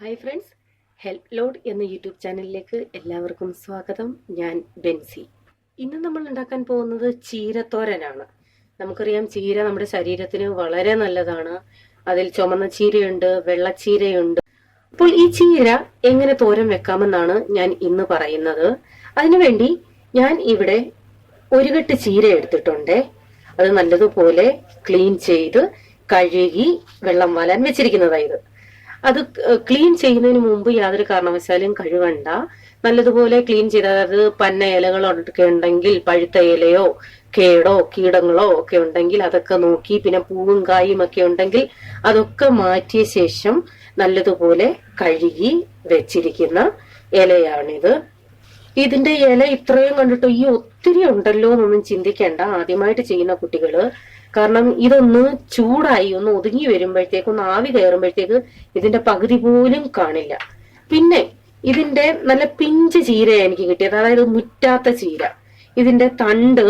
Hi friends help load എന്ന YouTube ചാനലിലേക്ക് എല്ലാവർക്കും സ്വാഗതം. ഞാൻ ബെൻസി. ഇന്ന് നമ്മൾ ഉണ്ടാക്കാൻ പോകുന്നത് ചീരത്തോരനാണ്. നമുക്കറിയാം ചീര നമ്മുടെ ശരീരത്തിന് വളരെ നല്ലതാണ്. അതിൽ ചുമന്ന ചീരയുണ്ട് വെള്ളച്ചീരയുണ്ട്. അപ്പോൾ ഈ ചീര എങ്ങനെ തോരൻ വെക്കാമെന്നാണ് ഞാൻ ഇന്ന് പറയുന്നത്. അതിനുവേണ്ടി ഞാൻ ഇവിടെ ഒരു കെട്ട് ചീര എടുത്തിട്ടുണ്ട്. അത് നല്ലതുപോലെ ക്ലീൻ ചെയ്ത് കഴുകി വെള്ളം വാലാൻ വെച്ചിരിക്കുന്നതായത് അത് ക്ലീൻ ചെയ്യുന്നതിന് മുമ്പ് യാതൊരു കാരണവശാലും കഴുകണ്ട നല്ലതുപോലെ ക്ലീൻ ചെയ്ത അതായത് പന്ന ഇലകളൊക്കെ ഉണ്ടെങ്കിൽ പഴുത്ത ഇലയോ കേടോ കീടങ്ങളോ ഒക്കെ ഉണ്ടെങ്കിൽ അതൊക്കെ നോക്കി പിന്നെ പൂവും കായും ഒക്കെ ഉണ്ടെങ്കിൽ അതൊക്കെ മാറ്റിയ ശേഷം നല്ലതുപോലെ കഴുകി വെച്ചിരിക്കുന്ന ഇലയാണിത്. ഇതിന്റെ ഇല ഇത്രയും കണ്ടിട്ട് ഈ ഒത്തിരി ഉണ്ടല്ലോ എന്നൊന്നും ചിന്തിക്കേണ്ട. ആദ്യമായിട്ട് ചെയ്യുന്ന കുട്ടികൾ കാരണം ഇതൊന്ന് ചൂടായി ഒന്ന് ഒതുങ്ങി വരുമ്പോഴത്തേക്ക് ഒന്ന് ആവി കയറുമ്പോഴത്തേക്ക് ഇതിന്റെ പകുതി പോലും കാണില്ല. പിന്നെ ഇതിന്റെ നല്ല പിഞ്ച് ചീര എനിക്ക് കിട്ടിയത്. അതായത് മുറ്റാത്ത ചീര. ഇതിന്റെ തണ്ട്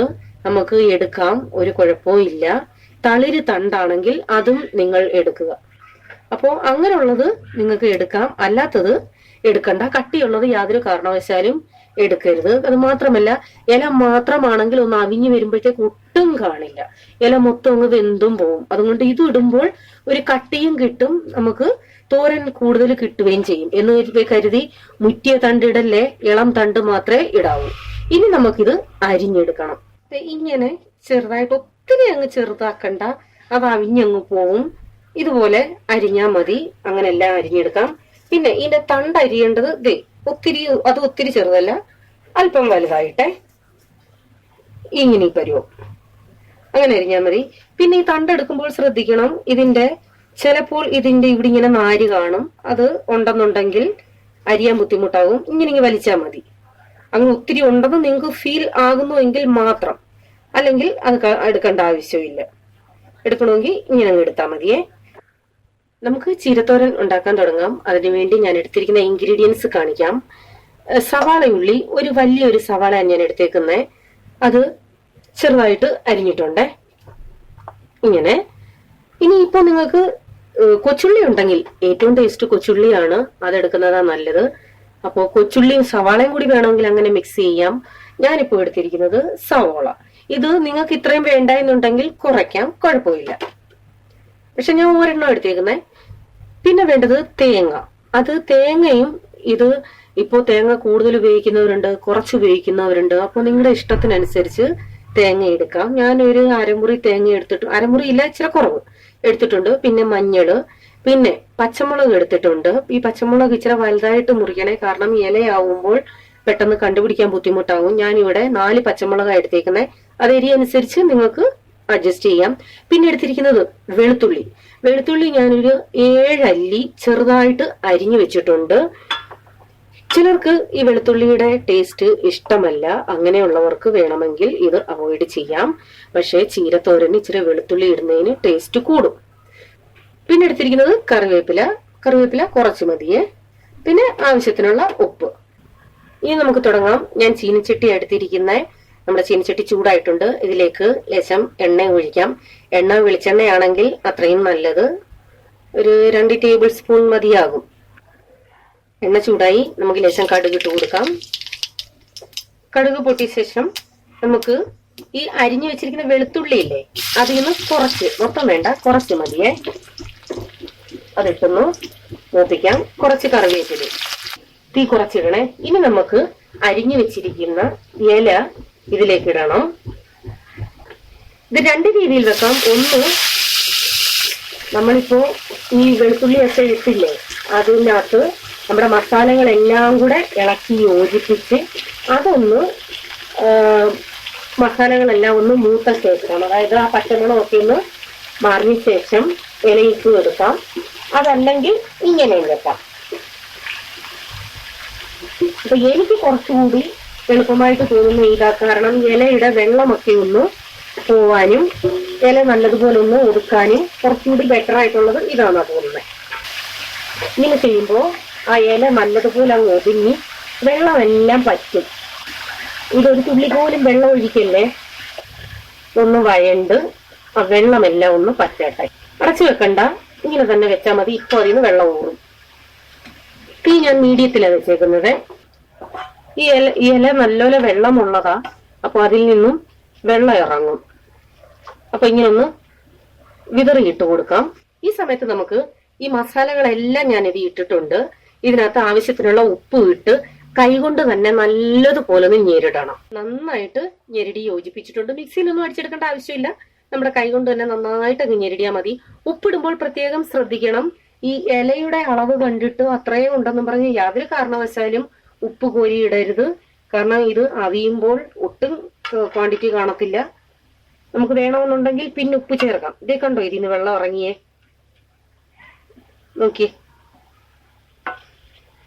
നമുക്ക് എടുക്കാം ഒരു കുഴപ്പവും ഇല്ല. തളിര് തണ്ടാണെങ്കിൽ അതും നിങ്ങൾ എടുക്കുക. അപ്പോൾ അങ്ങനെയുള്ളത് നിങ്ങൾക്ക് എടുക്കാം. അല്ലാത്തത് എടുക്കണ്ട. കട്ടിയുള്ളത് യാതൊരു കാരണവശാലും എടുക്കരുത്. അത് മാത്രമല്ല ഇല മാത്രമാണെങ്കിൽ ഒന്ന് അവിഞ്ഞു വരുമ്പോഴത്തേക്ക് ഒട്ടും കാണില്ല. ഇല മൊത്തം അങ്ങ് വെന്തും പോവും. അതുകൊണ്ട് ഇത് ഇടുമ്പോൾ ഒരു കട്ടിയും കിട്ടും നമുക്ക് തോരൻ കൂടുതൽ കിട്ടുകയും ചെയ്യും എന്ന് കരുതി- മുറ്റിയ തണ്ടിടല്ലേ ഇളം തണ്ട് മാത്രമേ ഇടാവൂ. ഇനി നമുക്കിത് അരിഞ്ഞെടുക്കണം. ഇങ്ങനെ ചെറുതായിട്ട് ഒത്തിരി അങ്ങ് ചെറുതാക്കണ്ട. അത് അവിഞ്ഞങ്ങ് പോവും. ഇതുപോലെ അരിഞ്ഞാ മതി. അങ്ങനെ എല്ലാം അരിഞ്ഞെടുക്കാം. പിന്നെ ഇതിന്റെ തണ്ട് അരിയേണ്ടത് ദേ ഒത്തിരി അത് ഒത്തിരി ചെറുതല്ല അല്പം വലുതായിട്ടെ. ഇങ്ങനെ ഈ പരുവം അങ്ങനെ അരിഞ്ഞാൽ മതി. പിന്നെ ഈ തണ്ടെടുക്കുമ്പോൾ ശ്രദ്ധിക്കണം ഇതിന്റെ ചിലപ്പോൾ ഇതിന്റെ ഇവിടെ ഇങ്ങനെ നാര് കാണും. അത് ഉണ്ടെന്നുണ്ടെങ്കിൽ അരിയാൻ ബുദ്ധിമുട്ടാകും. ഇങ്ങനെ ഇങ്ങനെ വലിച്ചാൽ മതി. അങ്ങ് ഒത്തിരി ഉണ്ടെന്ന് നിങ്ങൾക്ക് ഫീൽ ആകുന്നുവെങ്കിൽ മാത്രം. അല്ലെങ്കിൽ അത് എടുക്കേണ്ട ആവശ്യമില്ല. എടുക്കണമെങ്കിൽ ഇങ്ങനെ അങ്ങ് എടുത്താൽ മതിയേ. നമുക്ക് ചീരത്തോരൻ ഉണ്ടാക്കാൻ തുടങ്ങാം. അതിനുവേണ്ടി ഞാൻ എടുത്തിരിക്കുന്ന ഇൻഗ്രീഡിയൻസ് കാണിക്കാം. സവാള സവാളയുള്ളി ഒരു വലിയൊരു സവാളയാണ് ഞാൻ എടുത്തേക്കുന്നത് അത് ചെറുതായിട്ട് അരിഞ്ഞിട്ടുണ്ട്. ഇങ്ങനെ. ഇനി ഇപ്പൊ നിങ്ങൾക്ക് കൊച്ചുള്ളി ഉണ്ടെങ്കിൽ ഏറ്റവും ടേസ്റ്റ് കൊച്ചുള്ളിയാണ്. അതെടുക്കുന്നതാ നല്ലത്. അപ്പോൾ കൊച്ചുള്ളിയും സവാളയും കൂടി വേണമെങ്കിൽ അങ്ങനെ മിക്സ് ചെയ്യാം. ഞാനിപ്പോ എടുത്തിരിക്കുന്നത് സവാള. ഇത് നിങ്ങൾക്ക് ഇത്രയും വേണ്ട എന്നുണ്ടെങ്കിൽ കുറയ്ക്കാം. കുഴപ്പമില്ല. പക്ഷെ ഞാൻ ഒരെണ്ണം എടുത്തേക്കുന്നേ. പിന്നെ വേണ്ടത് തേങ്ങ. അത് തേങ്ങയും ഇത് ഇപ്പോൾ തേങ്ങ കൂടുതൽ ഉപയോഗിക്കുന്നവരുണ്ട് കുറച്ച് ഉപയോഗിക്കുന്നവരുണ്ട്. അപ്പോൾ നിങ്ങളുടെ ഇഷ്ടത്തിനനുസരിച്ച് തേങ്ങ എടുക്കാം. ഞാൻ ഒരു അരമുറി തേങ്ങ എടുത്തിട്ട് അരമുറി ഇല്ല ഇച്ചിരി കുറവ് എടുത്തിട്ടുണ്ട്. പിന്നെ മഞ്ഞൾ പിന്നെ പച്ചമുളക് എടുത്തിട്ടുണ്ട്. ഈ പച്ചമുളക് ഇച്ചിരി വലുതായിട്ട് മുറിക്കണേ. കാരണം ഇലയാവുമ്പോൾ പെട്ടെന്ന് കണ്ടുപിടിക്കാൻ ബുദ്ധിമുട്ടാകും. ഞാനിവിടെ നാല് പച്ചമുളക് എടുത്തേക്കുന്നത് അത് എരി അനുസരിച്ച് നിങ്ങൾക്ക് അഡ്ജസ്റ്റ് ചെയ്യാം. പിന്നെ എടുത്തിരിക്കുന്നത് വെളുത്തുള്ളി. വെളുത്തുള്ളി ഞാനൊരു ഏഴല്ലി ചെറുതായിട്ട് അരിഞ്ഞു വെച്ചിട്ടുണ്ട്. ചിലർക്ക് ഈ വെളുത്തുള്ളിയുടെ ടേസ്റ്റ് ഇഷ്ടമല്ല. അങ്ങനെയുള്ളവർക്ക് വേണമെങ്കിൽ ഇത് അവോയ്ഡ് ചെയ്യാം. പക്ഷേ ചീരത്തോരന് ഇച്ചിരി വെളുത്തുള്ളി ഇടുന്നതിന് ടേസ്റ്റ് കൂടും. പിന്നെ എടുത്തിരിക്കുന്നത് കറിവേപ്പില. കറിവേപ്പില കുറച്ച് മതിയെ. പിന്നെ ആവശ്യത്തിനുള്ള ഉപ്പ്. ഇനി നമുക്ക് തുടങ്ങാം. ഞാൻ ചീനിച്ചട്ടി എടുത്തിരിക്കുന്ന. നമ്മുടെ ചീനിച്ചട്ടി ചൂടായിട്ടുണ്ട്. ഇതിലേക്ക് ലേശം എണ്ണ ഒഴിക്കാം. എണ്ണ വെളിച്ചെണ്ണയാണെങ്കിൽ അത്രയും നല്ലത്. ഒരു രണ്ട് ടേബിൾ സ്പൂൺ മതിയാകും. എണ്ണ ചൂടായി നമുക്ക് ലേശം കടുക് ഇട്ട് കൊടുക്കാം. കടുക് പൊട്ടിയ ശേഷം നമുക്ക് ഈ അരിഞ്ഞു വെച്ചിരിക്കുന്ന വെളുത്തുള്ളി ഇല്ലേ അതിൽ നിന്ന് കുറച്ച് മൊത്തം വേണ്ട കുറച്ച് മതിയേ. അതിട്ടൊന്ന് മൂപ്പിക്കാം. കുറച്ച് കറിവേപ്പില. തീ കുറച്ചിടണേ. ഇനി നമുക്ക് അരിഞ്ഞു വെച്ചിരിക്കുന്ന ഇല ഇതിലേക്ക് ഇടണം. ഇത് രണ്ട് രീതിയിൽ വെക്കാം. ഒന്ന് നമ്മളിപ്പോ ഈ വെളുത്തുള്ളിയൊക്കെ ഇട്ടില്ലേ അതിനകത്ത് നമ്മുടെ മസാലകളെല്ലാം കൂടെ ഇളക്കി യോജിപ്പിച്ച് അതൊന്ന് മസാലകളെല്ലാം ഒന്ന് മൂത്ത ശേഷം അതായത് ആ പച്ചമുളകൊക്കെ ഒന്ന് മാറിയ ശേഷം ഇലയിട്ട് എടുക്കാം. അതല്ലെങ്കിൽ ഇങ്ങനെയും വെക്കാം. അപ്പൊ എനിക്ക് കുറച്ചുകൂടി എളുപ്പമായിട്ട് തോന്നുന്ന ഇതാ. കാരണം ഇലയുടെ വെള്ളമൊക്കെ ഒന്ന് പോവാനും ഇല നല്ലതുപോലെ ഒന്ന് ഒതുക്കാനും കുറച്ചുകൂടി ബെറ്റർ ആയിട്ടുള്ളത് ഇതാണ് തോന്നുന്നത് ഇങ്ങനെ ചെയ്യുമ്പോൾ ആ ഇല നല്ലതുപോലെ അങ്ങ് ഒതുങ്ങി വെള്ളമെല്ലാം പറ്റും. ഇതൊരു തുള്ളി പോലും വെള്ളം ഒഴിക്കല്ലേ? ഒന്ന് വയണ്ട് ആ വെള്ളമെല്ലാം ഒന്ന് പറ്റട്ടെ അടച്ചു വെക്കണ്ട. ഇങ്ങനെ തന്നെ വെച്ചാൽ മതി. ഇപ്പൊ അതിന് വെള്ളം ഊറും. തീ ഞാൻ മീഡിയത്തിലാണ് വെച്ചേക്കുന്നത്. ഈ ഇല ഈ ഇല നല്ലപോലെ വെള്ളമുള്ളതാ. അപ്പൊ അതിൽ നിന്നും വെള്ളം ഇറങ്ങും. അപ്പൊ ഇങ്ങനെ ഒന്ന് വിതറിയിട്ട് കൊടുക്കാം. ഈ സമയത്ത് നമുക്ക് ഈ മസാലകളെല്ലാം ഞാൻ ഇത് ഇട്ടിട്ടുണ്ട്. ഇതിനകത്ത് ആവശ്യത്തിനുള്ള ഉപ്പ് ഇട്ട് കൈകൊണ്ട് തന്നെ നല്ലതുപോലെ ഒന്ന് ഞെരിടണം. നന്നായിട്ട് ഞെരിടി യോജിപ്പിച്ചിട്ടുണ്ട്. മിക്സിയിലൊന്നും അടിച്ചെടുക്കേണ്ട ആവശ്യമില്ല. നമ്മുടെ കൈകൊണ്ട് തന്നെ നന്നായിട്ട് അങ്ങ് ഞെരിടിയാൽ മതി. ഉപ്പിടുമ്പോൾ പ്രത്യേകം ശ്രദ്ധിക്കണം. ഈ ഇലയുടെ അളവ് കണ്ടിട്ട് അത്രയും ഉണ്ടെന്നും പറഞ്ഞ് യാതൊരു കാരണവശാലും ഉപ്പ് കോരി ഇടരുത് കാരണം ഇത് അവിയുമ്പോൾ ഒട്ടും ക്വാണ്ടിറ്റി കാണത്തില്ല. നമുക്ക് വേണമെന്നുണ്ടെങ്കിൽ പിന്നെ ഉപ്പ് ചേർക്കാം. ഇതേ കണ്ടോ? ഇതിന് വെള്ളം ഇറങ്ങിയേ. നോക്കിയേ.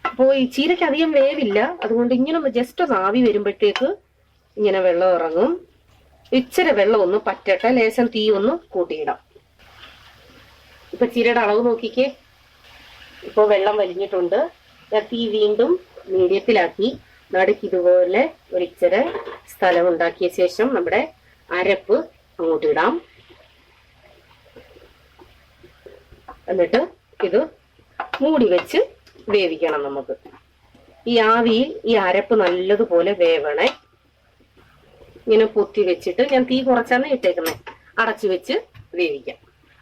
അപ്പോ ഈ ചീരയ്ക്ക് അധികം വേവില്ല. അതുകൊണ്ട് ഇങ്ങനെ ജസ്റ്റ് ഒന്ന് ആവി വരുമ്പോഴത്തേക്ക് ഇങ്ങനെ വെള്ളം ഇറങ്ങും. ഇച്ചിരി വെള്ളം ഒന്ന് പറ്റട്ടെ. ലേശം തീ ഒന്ന് കൂട്ടിയിടാം. ഇപ്പൊ ചീരയുടെ അളവ് നോക്കിക്കേ. ഇപ്പൊ വെള്ളം വലിഞ്ഞിട്ടുണ്ട്. ഞാൻ തീ വീണ്ടും മീഡിയത്തിലാക്കി നടുക്ക് ഇതുപോലെ ഒരിച്ചിരി സ്ഥലം ഉണ്ടാക്കിയ ശേഷം നമ്മുടെ അരപ്പ് അങ്ങോട്ട് ഇടാം. എന്നിട്ട് ഇത് മൂടി വെച്ച് വേവിക്കണം നമുക്ക്. ഈ ആവിയിൽ ഈ അരപ്പ് നല്ലതുപോലെ വേവണേ. ഇങ്ങനെ പൊത്തി വെച്ചിട്ട് ഞാൻ തീ കുറച്ചാണ് ഇട്ടേക്കുന്നത് അടച്ചു വെച്ച് വേവിക്കാം.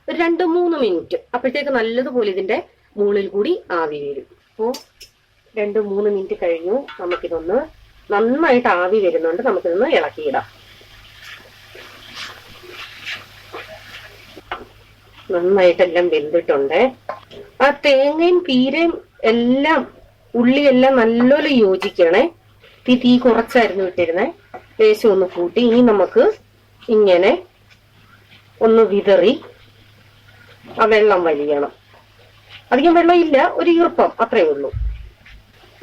ഒരു രണ്ട് മൂന്ന് മിനിറ്റ്. അപ്പോഴത്തേക്ക് നല്ലതുപോലെ ഇതിന്റെ മുകളിൽ കൂടി ആവി വരും. അപ്പോ രണ്ട് മൂന്ന് മിനിറ്റ് കഴിഞ്ഞു. നമുക്കിതൊന്ന് നന്നായിട്ട് ആവി വരുന്നുണ്ട്. നമുക്കിതൊന്ന് ഇളക്കിയിടാം. നന്നായിട്ടെല്ലാം വെന്തിട്ടുണ്ട്. ആ തേങ്ങയും പീരയും എല്ലാം ഉള്ളിയെല്ലാം നല്ലപോലെ യോജിക്കണേ. തീ തീ കുറച്ചായിരുന്നു ഇട്ടിരുന്നേ. ലേശം ഒന്ന് കൂട്ടി. ഇനി നമുക്ക് ഇങ്ങനെ ഒന്ന് വിതറി ആ വെള്ളം വലിയണം. അധികം വെള്ളം ഇല്ല ഒരു ഈർപ്പം. അത്രയേ ഉള്ളൂ.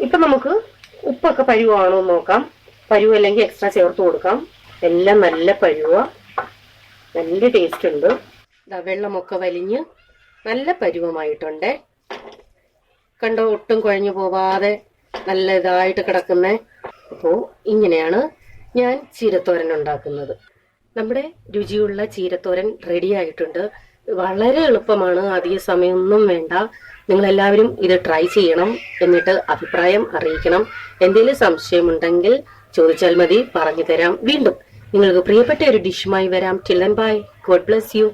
ഇപ്പൊ നമുക്ക് ഉപ്പൊക്കെ പരുവാണോ എന്ന് നോക്കാം. പരുവ് അല്ലെങ്കിൽ എക്സ്ട്രാ ചേർത്ത് കൊടുക്കാം. എല്ലാം നല്ല പരുവ. നല്ല ടേസ്റ്റ് ഉണ്ട്. വെള്ളമൊക്കെ വലിഞ്ഞ് നല്ല പരുവമായിട്ടുണ്ട്. കണ്ടോ ഒട്ടും കുഴഞ്ഞു പോവാതെ നല്ല ഇതായിട്ട് കിടക്കുന്നത് അപ്പോ ഇങ്ങനെയാണ് ഞാൻ ചീരത്തോരൻ ഉണ്ടാക്കുന്നത്. നമ്മുടെ രുചിയുള്ള ചീരത്തോരൻ റെഡി ആയിട്ടുണ്ട്. വളരെ എളുപ്പമാണ്. അധിക സമയമൊന്നും വേണ്ട. നിങ്ങൾ എല്ലാവരും ഇത് ട്രൈ ചെയ്യണം എന്നിട്ട് അഭിപ്രായം അറിയിക്കണം. എന്തെങ്കിലും സംശയമുണ്ടെങ്കിൽ ചോദിച്ചാൽ മതി. പറഞ്ഞു തരാം വീണ്ടും നിങ്ങൾക്ക് പ്രിയപ്പെട്ട ഒരു ഡിഷുമായി വരാം. Till bye God bless you